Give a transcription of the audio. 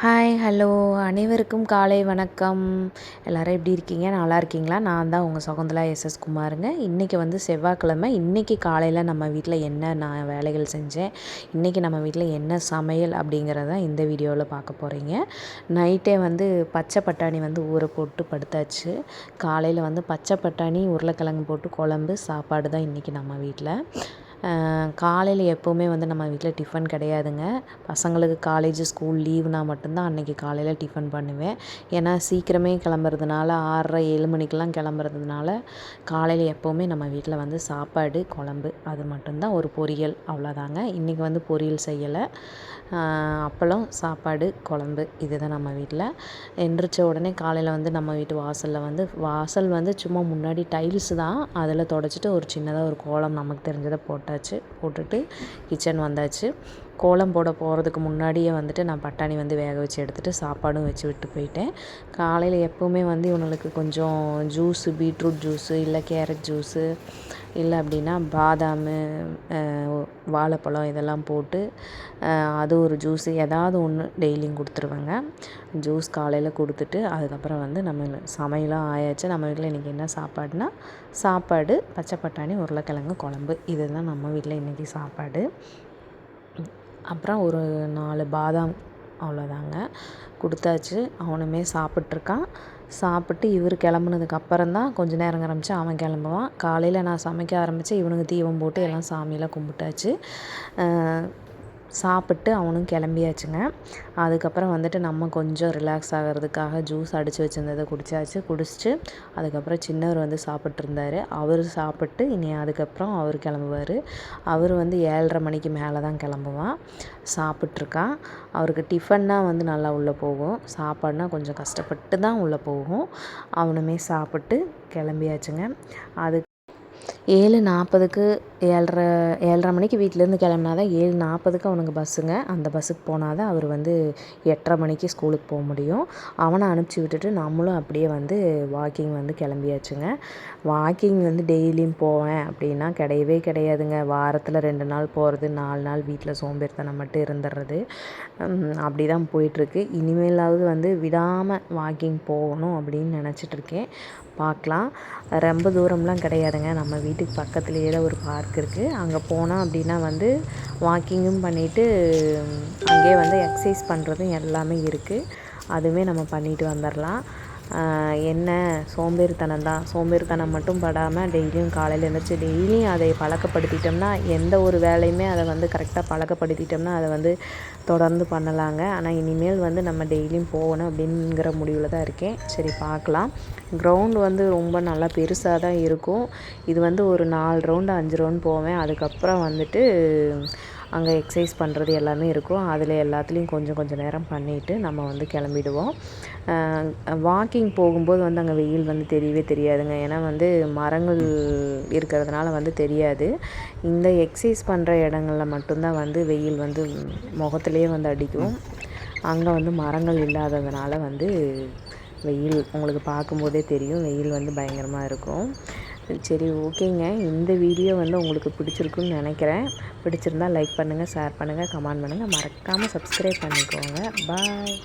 Hi hello அனைவருக்கும் காலை வணக்கம். எல்லோரும் எப்படி இருக்கீங்க? நல்லா இருக்கீங்களா? நான் தான் உங்கள் சகுந்தலா எஸ்எஸ் குமாருங்க. இன்றைக்கி வந்து செவ்வாய்க்கிழமை. இன்றைக்கி காலையில் நம்ம வீட்டில் என்ன நான் வேலைகள் செஞ்சேன்? இன்றைக்கி நம்ம வீட்டில் என்ன சமையல் அப்படிங்கிறத இந்த வீடியோவில் பார்க்க போகிறீங்க நைட்டே வந்து பச்சை பட்டாணி வந்து ஊற போட்டு படுத்தாச்சு. காலையில் வந்து பச்சை பட்டாணி உருளைக்கிழங்கு போட்டு குழம்பு சாப்பாடு தான் இன்றைக்கி நம்ம வீட்டில் காலையில் எப்போவுமே வந்து நம்ம வீட்டில் டிஃபன் கிடையாதுங்க. பசங்களுக்கு காலேஜ் ஸ்கூல் லீவுனா மட்டும்தான் அன்றைக்கி காலையில் டிஃபன் பண்ணுவேன். ஏன்னா சீக்கிரமே கிளம்புறதுனால ஆறரை ஏழு மணிக்கெலாம் கிளம்புறதுனால காலையில் எப்போவுமே நம்ம வீட்டில் வந்து சாப்பாடு குழம்பு அது மட்டும்தான் ஒரு பொரியல். அவ்வளோதாங்க இன்றைக்கி வந்து பொரியல் செய்யலை. அப்பளம் சாப்பாடு குழம்பு இதுதான் நம்ம வீட்டில் எந்திரிச்ச உடனே காலையில் வந்து நம்ம வீட்டு வாசலில் வந்து வாசல் வந்து சும்மா முன்னாடி டைல்ஸ் தான். அதில் தொடச்சிட்டு ஒரு சின்னதாக ஒரு கோலம் நமக்கு தெரிஞ்சதை போட்டேன் போட்டாச்சு போட்டுட்டு கிச்சன் வந்தாச்சு. கோலம் போட போகிறதுக்கு முன்னாடியே வந்துட்டு நான் பட்டாணி வந்து வேக வச்சு எடுத்துகிட்டு சாப்பாடும் வச்சு விட்டு போயிட்டேன். காலையில் எப்போவுமே வந்து இவங்களுக்கு கொஞ்சம் ஜூஸு பீட்ரூட் ஜூஸு இல்லை கேரட் ஜூஸு இல்லை அப்படின்னா பாதாம் வாழைப்பழம் இதெல்லாம் போட்டு அது ஒரு ஜூஸு ஏதாவது ஒன்று டெய்லியும் கொடுத்துருவேங்க. ஜூஸ் காலையில் கொடுத்துட்டு அதுக்கப்புறம் வந்து நம்ம சமையலாம் ஆயாச்சு. நம்ம வீட்டில் இன்றைக்கி என்ன சாப்பாடுனா சாப்பாடு பச்சை பட்டாணி உருளைக்கிழங்கு குழம்பு. இதுதான் நம்ம வீட்டில் இன்றைக்கி சாப்பாடு. அப்புறம் ஒரு நாலு பாதாம் அவ்வளோதாங்க கொடுத்தாச்சு. அவனுமே சாப்பிட்ருக்கான் சாப்பிட்டு இவர் கிளம்புனதுக்கு அப்புறம் தான் கொஞ்சம் நேரம் ஆரம்பித்து அவன் கிளம்புவான். காலையில் நான் சமைக்க ஆரம்பித்து இவனுக்கு தீபம் போட்டு எல்லாம் சாமியெல்லாம் கும்பிட்டாச்சு. சாப்பிட்டு அவனும் கிளம்பியாச்சுங்க. அதுக்கப்புறம் வந்துட்டு நம்ம கொஞ்சம் ரிலாக்ஸ் ஆகிறதுக்காக ஜூஸ் அடித்து வச்சுருந்ததை குடித்தாச்சு குடிச்சிட்டு அதுக்கப்புறம் சின்னவர் வந்து சாப்பிட்ருந்தார் அவர் சாப்பிட்டு இனி அதுக்கப்புறம் அவர் கிளம்புவார். அவர் வந்து ஏழரை மணிக்கு மேலே தான் கிளம்புவான். சாப்பிட்ருக்கான் அவருக்கு டிஃபன்னா வந்து நல்லா உள்ளே போகும். சாப்பாடுனா கொஞ்சம் கஷ்டப்பட்டு தான் உள்ளே போகும். அவனுமே சாப்பிட்டு கிளம்பியாச்சுங்க. அது ஏழு நாற்பதுக்கு ஏழ்ரை ஏழ்ரை மணிக்கு வீட்டிலேருந்து கிளம்புனா தான் ஏழு நாற்பதுக்கு அவனுக்கு பஸ்ஸுங்க. அந்த பஸ்ஸுக்கு போனால் தான் அவர் வந்து எட்டரை மணிக்கு ஸ்கூலுக்கு போக முடியும். அவனை அனுப்பிச்சி விட்டுட்டு நம்மளும் அப்படியே வந்து வாக்கிங் வந்து கிளம்பியாச்சுங்க. வாக்கிங் வந்து டெய்லியும் போவேன் அப்படின்னா கிடையவே கிடையாதுங்க. வாரத்தில் ரெண்டு நாள் போகிறது நாலு நாள் வீட்டில் சோம்பேறித்தனம் மட்டும் இருந்துடுறது அப்படி தான் போயிட்டுருக்கு. இனிமேலாவது வந்து விடாமல் வாக்கிங் போகணும் அப்படின்னு நினச்சிட்ருக்கேன் பார்க்கலாம். ரொம்ப தூரம்லாம் கிடையாதுங்க. நம்ம வீட்டுக்கு பக்கத்துலேயே தான் ஒரு பார்க் இருக்குது அங்கே போனால் அப்படின்னா வந்து வாக்கிங்கும் பண்ணிவிட்டு அங்கேயே வந்து எக்ஸசைஸ் பண்ணுறதும் எல்லாமே இருக்குது அதுவுமே நம்ம பண்ணிட்டு வந்துடலாம் என்ன? சோம்பேறித்தனம் தான். சோம்பேறித்தனம் மட்டும் படாமல் டெய்லியும் காலையில் எழுந்திரிச்சு டெய்லியும் அதை பழக்கப்படுத்திட்டோம்னா எந்த ஒரு வேலையுமே அதை வந்து கரெக்டாக பழக்கப்படுத்திட்டோம்னா அதை வந்து தொடர்ந்து பண்ணலாங்க. ஆனால் இனிமேல் வந்து நம்ம டெய்லியும் போகணும் அப்படிங்கிற முடிவில் தான் இருக்கேன். சரி பார்க்கலாம். கிரவுண்ட் வந்து ரொம்ப நல்லா பெருசாக தான் இருக்கும். இது வந்து ஒரு நாலு ரவுண்டு அஞ்சு ரவுண்ட் போவேன். அதுக்கப்புறம் வந்துட்டு அங்கே எக்ஸசைஸ் பண்ணுறது எல்லாமே இருக்கும். அதில் எல்லாத்துலேயும் கொஞ்சம் கொஞ்சம் நேரம் பண்ணிவிட்டு நம்ம வந்து கிளம்பிடுவோம். வாக்கிங் போகும்போது வந்து அங்கே வெயில் வந்து தெரியவே தெரியாதுங்க. ஏன்னா வந்து மரங்கள் இருக்கிறதுனால வந்து தெரியாது. இந்த எக்ஸசைஸ் பண்ணுற இடங்களில் மட்டும்தான் வந்து வெயில் வந்து முகத்துலேயே வந்து அடிக்கும். அங்கே வந்து மரங்கள் இல்லாததுனால வந்து வெயில் உங்களுக்கு பார்க்கும்போதே தெரியும். வெயில் வந்து பயங்கரமாக இருக்கும். சரி ஓகேங்க. இந்த வீடியோ வந்து உங்களுக்கு பிடிச்சிருக்குன்னு நினைக்கிறேன். பிடிச்சிருந்தால் லைக் பண்ணுங்கள் ஷேர் பண்ணுங்கள் கமெண்ட் பண்ணுங்கள் மறக்காமல் சப்ஸ்கிரைப் பண்ணிக்கோங்க. பாய்